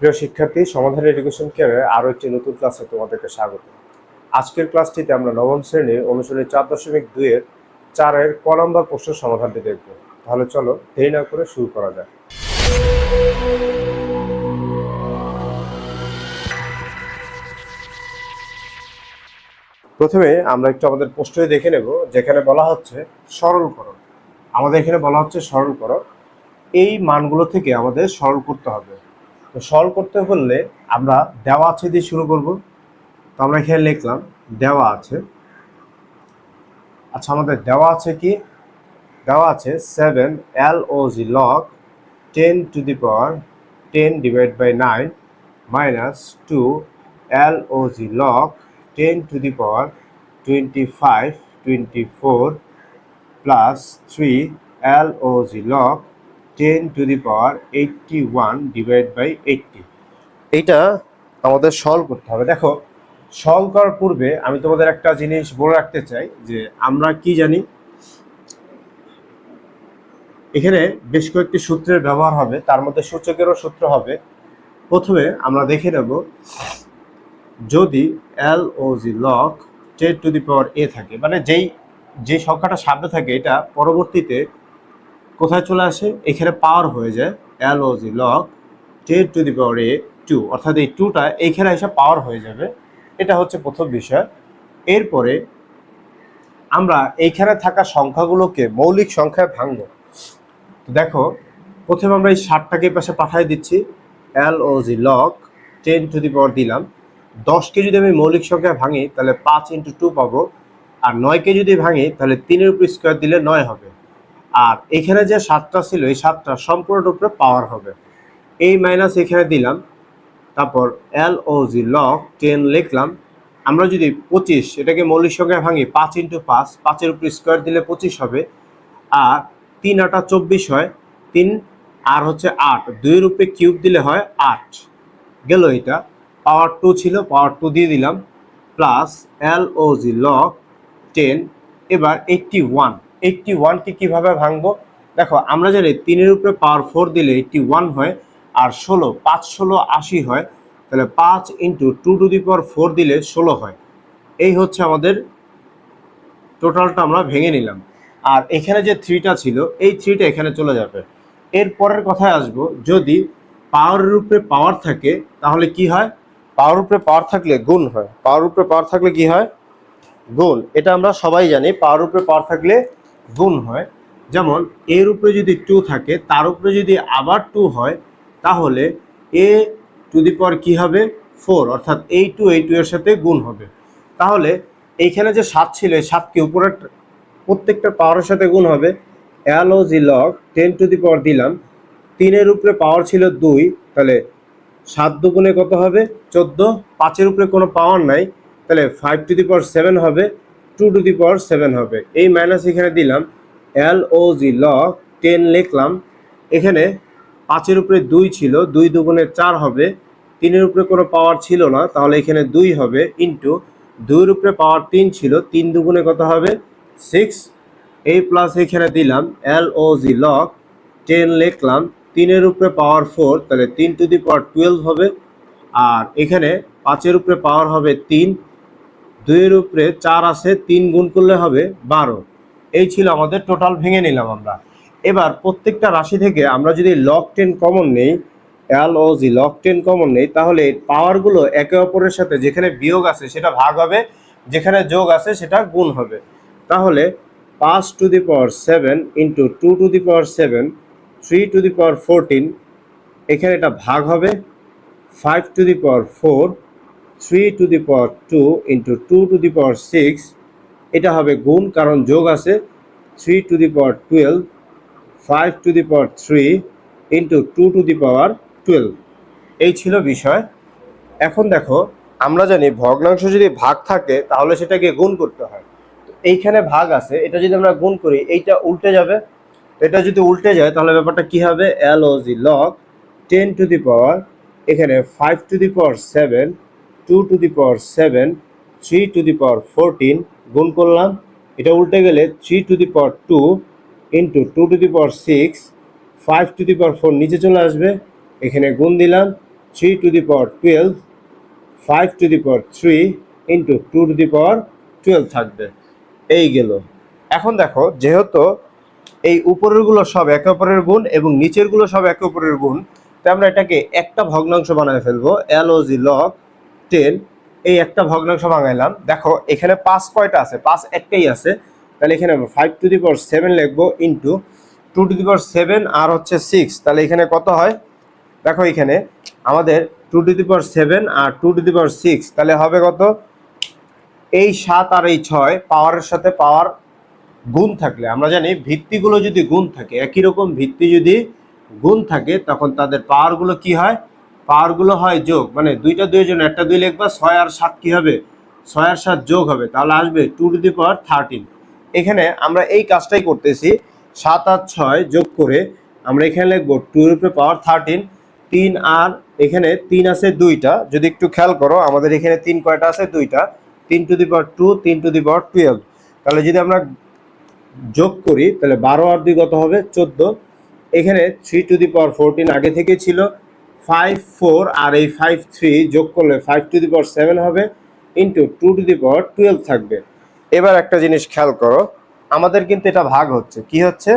প্রিয় শিক্ষার্থী, সমাধান এডুকেশন কেয়ারে আরও একটি নতুন ক্লাসে তোমাদেরকে স্বাগত। আজকের ক্লাসটিতে আমরা নবম শ্রেণির অনুশীলনী চার দশমিক দুইয়ের চারের ক নম্বর প্রশ্নের সমাধানটি দেখব। তাহলে চলো, দেরি না করে শুরু করা যাক। প্রথমে আমরা একটু আমাদের প্রশ্নই দেখে নেব, যেখানে বলা হচ্ছে সরলকরণ। আমাদের এখানে বলা হচ্ছে সরলকরণ। এই মানগুলো থেকে আমাদের সরল করতে হবে। তো সলভ করতে হলে আমরা দেওয়া আছে দিয়ে শুরু করব। তো আমরা এখানে লিখলাম, দেওয়া আছে। আচ্ছা আমাদের দেওয়া আছে কি? দেওয়া আছে seven L O G log ten to the power ten divide by nine minus two L O G log ten to the power twenty five twenty four plus three L O G log ten to the power eighty one divide by eighty এইটা আমাদের solve করতে হবে। দেখো solve করার পূর্বে আমি তোমাদের একটা জিনিস বলে রাখতে চাই যে আমরা কি জানি? এখানে বেশ কয়েকটি সূত্রের ব্যবহার হবে, তার মধ্যে সূচকেরও সূত্র হবে। প্রথমে আমরা দেখে নেব, যদি L O G log ten to the power এ থাকে মানে যেই, যে সংখ্যাটা সামনে থাকে, এটা পরবর্তীতে কোথায় চলে আসে? এখানে পাওয়ার হয়ে যায় L O G log ten to the power A two অর্থাৎ এই টুটা এইখানে এসে পাওয়ার হয়ে যাবে। এটা হচ্ছে প্রথম বিষয়। এরপরে আমরা এইখানে থাকা সংখ্যাগুলোকে মৌলিক সংখ্যায় ভাঙবো। দেখো, প্রথমে আমরা এই ষাটটাকে পাশে পাঠিয়ে দিচ্ছি। L O G log ten to the power দিলাম। দশকে যদি আমি মৌলিক সংখ্যায় ভাঙি, তাহলে পাঁচ ইন্টু টু পাবো। আর নয়কে যদি ভাঙি, তাহলে তিনের উপর স্কোয়ার দিলে নয় হবে। আর এখানে যে সাতটা ছিল, এই সাতটা সম্পূর্ণ উপরে পাওয়ার হবে। এই মাইনাস এখানে দিলাম, তারপর এল ও জি লক টেন লিখলাম। আমরা যদি পঁচিশ, এটাকে মৌলিক সংখ্যায় ভাঙি, পাঁচ ইন্টু পাঁচ, পাঁচের উপর স্কোয়ার দিলে পঁচিশ হবে। আর তিন আটা চব্বিশ হয়, তিন, আর হচ্ছে আট দুই রূপে কিউব দিলে হয় আট। গেল এটা পাওয়ার টু ছিল পাওয়ার টু দিয়ে দিলাম plus L O G log ten এবার এইটটি ওয়ান এইটটি ওয়ানকে কীভাবে ভাঙবো? দেখো, আমরা জানি তিনের উপরে পাওয়ার ফোর দিলে এইটটি ওয়ান হয়, আর ষোলো, পাঁচ ষোলো, আশি হয়, তাহলে পাঁচ into two to the power four দিলে ষোলো হয়। এই হচ্ছে আমাদের টোটালটা আমরা ভেঙে নিলাম। আর এখানে যে থ্রিটা ছিল, এই থ্রিটা এখানে চলে যাবে। এর পরের কথায় আসব, যদি পাওয়ারের উপরে পাওয়ার থাকে, তাহলে কি হয়? পাওয়ার উপরে পাওয়ার থাকলে গুণ হয়। পাওয়ার উপরে পাওয়ার থাকলে কি হয়? গুণ। এটা আমরা সবাই জানি পাওয়ার উপরে পাওয়ার থাকলে গুণ হয়। যেমন, এর উপরে যদি টু থাকে, তার উপরে যদি আবার টু হয়, তাহলে এ টু দি পাওয়ার কী হবে? ফোর অর্থাৎ এই টু এই টু এর সাথে গুণ হবে। তাহলে, এইখানে যে সাত ছিল সাতকে উপরের প্রত্যেকটা পাওয়ারের সাথে গুণ হবে? L O G log ten to the power দিলাম। তিনের উপরে পাওয়ার ছিল দুই, তাহলে সাত দুগুণে কত হবে? চোদ্দ। পাঁচের উপরে কোনো পাওয়ার নাই, তাহলে five to the power seven হবে। Two to the power seven হবে। এই মাইনাস এখানে দিলাম এল ও জি লগ টেন লিখলাম, এখানে পাঁচের উপরে দুই ছিল, দুই দুগুণে চার হবে, তিনের উপরে কোনো পাওয়ার ছিল না, তাহলে এখানে দুই হবে ইন্টু দুইয়ের উপরে পাওয়ার তিন ছিল, তিন দুগুণে কত হবে? সিক্স এই প্লাস এখানে দিলাম এল ও জি লক টেন লিখলাম, তিনের উপরে পাওয়ার ফোর তাহলে তিন টু দি পাওয়ার টুয়েলভ হবে, আর এখানে পাঁচের উপরে পাওয়ার হবে তিন দুইয়ের উপরে চার আছে, তিন গুণ করলে হবে বারো। এই ছিল আমাদের টোটাল ভেঙে নিলাম আমরা। এবার প্রত্যেকটা রাশি থেকে আমরা যদি লক টেন কমন নেই L O G log ten common নেই, তাহলে পাওয়ারগুলো একে অপরের সাথে যেখানে বিয়োগ আছে সেটা ভাগ হবে, যেখানে যোগ আছে সেটা গুণ হবে। তাহলে পাঁচ to the power seven into two to the power seven three to the power fourteen এখানে এটা ভাগ হবে five to the power four three to the power two into two to the power six এটা হবে গুণ, কারণ যোগ আছে three to the power twelve five to the power three into two to the power twelve এই ছিল বিষয়। এখন দেখো, আমরা জানি ভগ্নাংশ যদি ভাগ থাকে, তাহলে সেটাকে গুণ করতে হয়। এইখানে ভাগ আছে, এটা যদি আমরা গুণ করি, এইটা উল্টে যাবে। এটা যদি উল্টে যায়, তাহলে ব্যাপারটা কি হবে? L O G log ten to the power এখানে five to the power seven two to the power seven three to the power fourteen গুণ করলাম, এটা উল্টে গেলে three to the power two into two to the power six five to the power four নিচে চলে আসবে, এখানে গুণ দিলাম three to the power twelve five to the power three into two to the power twelve থাকবে, এই গেল। এখন দেখো, যেহেতু এই উপরেরগুলো সব একে অপরের গুণ এবং নিচেরগুলো সব একে অপরের গুণ তাই আমরা এটাকে একটা ভগ্নাংশ বানায় ফেলব এল ও জি লগ টেন, এই একটা ভগ্নাংশ বানাইলাম দেখো, এখানে পাঁচ কয়টা আছে? পাঁচ একটাই আছে। তাহলে এখানে five to the power seven লিখব into two to the power seven আর হচ্ছে সিক্স তাহলে এখানে কত হয়? দেখো এখানে আমাদের two to the power seven R two to the power six তাহলে হবে কত? এই সাত আর এই ছয় পাওয়ারের সাথে পাওয়ার গুণ থাকলে, আমরা জানি ভিত্তিগুলো যদি গুণ থাকে, একই রকম ভিত্তি যদি গুণ থাকে, তখন তাদের পাওয়ারগুলো কি হয়? পাওয়ারগুলো হয় যোগ মানে দুইটা দুই জন একটা দুই লিখবা, ছয় আর সাত কি হবে? ছয় আর সাত যোগ হবে, তাহলে আসবে two to the power thirteen এখানে আমরা এই কাজটাই করতেছি, সাত আর ছয় যোগ করে আমরা এখানে লিখব টু রুপে পাওয়ার থার্টিন তিন আর এখানে তিন আছে দুইটা, যদি একটু খেয়াল করো, আমাদের এখানে তিন কয়টা আছে? দুইটা। তিন টু দি পাওয়ার টু তিন টু দি পাওয়ার টুয়েলভ তাহলে যদি আমরা যোগ করি, তাহলে বারো আর দুই কত হবে? চোদ্দ। এখানে three to the power fourteen আগে থেকে ছিল ফাইভ ফোর আর এই ফাইভ থ্রি যোগ করলে five to the power seven হবে into two to the power twelve থাকবে। এবার একটা জিনিস খেয়াল করো, আমাদের কিন্তু এটা ভাগ হচ্ছে। কি হচ্ছে?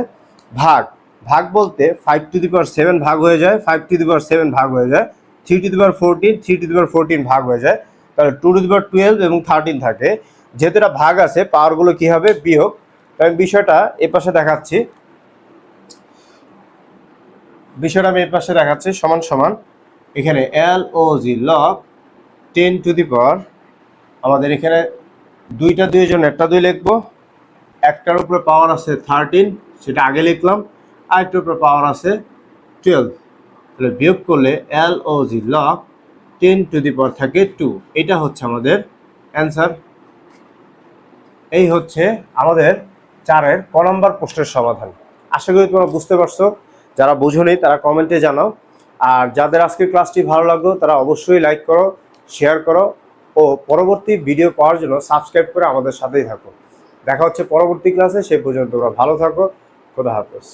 ভাগ। ভাগ বলতে five to the power seven ভাগ হয়ে যায় five to the power seven ভাগ হয়ে যায় three to the power fourteen three to the power fourteen ভাগ হয়ে যায়। তাহলে two to the power twelve এবং থার্টিন থাকে। যেহেতু এটা ভাগ আছে পাওয়ারগুলো কি হবে? বিয়োগ। আমি বিষয়টা এ পাশে দেখাচ্ছি। বিষয়টা আমি এ পাশে দেখাচ্ছি, সমান সমান। এখানে L O G log ten to the power আমাদের এখানে দুইটা দুই জন একটা দুই লিখব। একটার উপরে পাওয়ার আছে থার্টিন সেটা আগে লিখলাম, আরেকটার উপরে পাওয়ার আছে টুয়েলভ তাহলে বিয়োগ করলে L O G log ten to the power থাকে টু এটা হচ্ছে আমাদের অ্যান্সার এই হচ্ছে আমাদের চারের ক নম্বর প্রশ্নের সমাধান। আশা করি তোমরা বুঝতে পারছ। যারা বুঝোনি, তারা কমেন্টে জানাও। আর যাদের আজকের ক্লাসটি ভালো লাগল, তারা অবশ্যই লাইক করো শেয়ার করো ও পরবর্তী ভিডিও পাওয়ার জন্য সাবস্ক্রাইব করে আমাদের সাথেই থাকো। দেখা হচ্ছে পরবর্তী ক্লাসে সেই পর্যন্ত তোমরা ভালো থাকো। খোদা হাফেজ।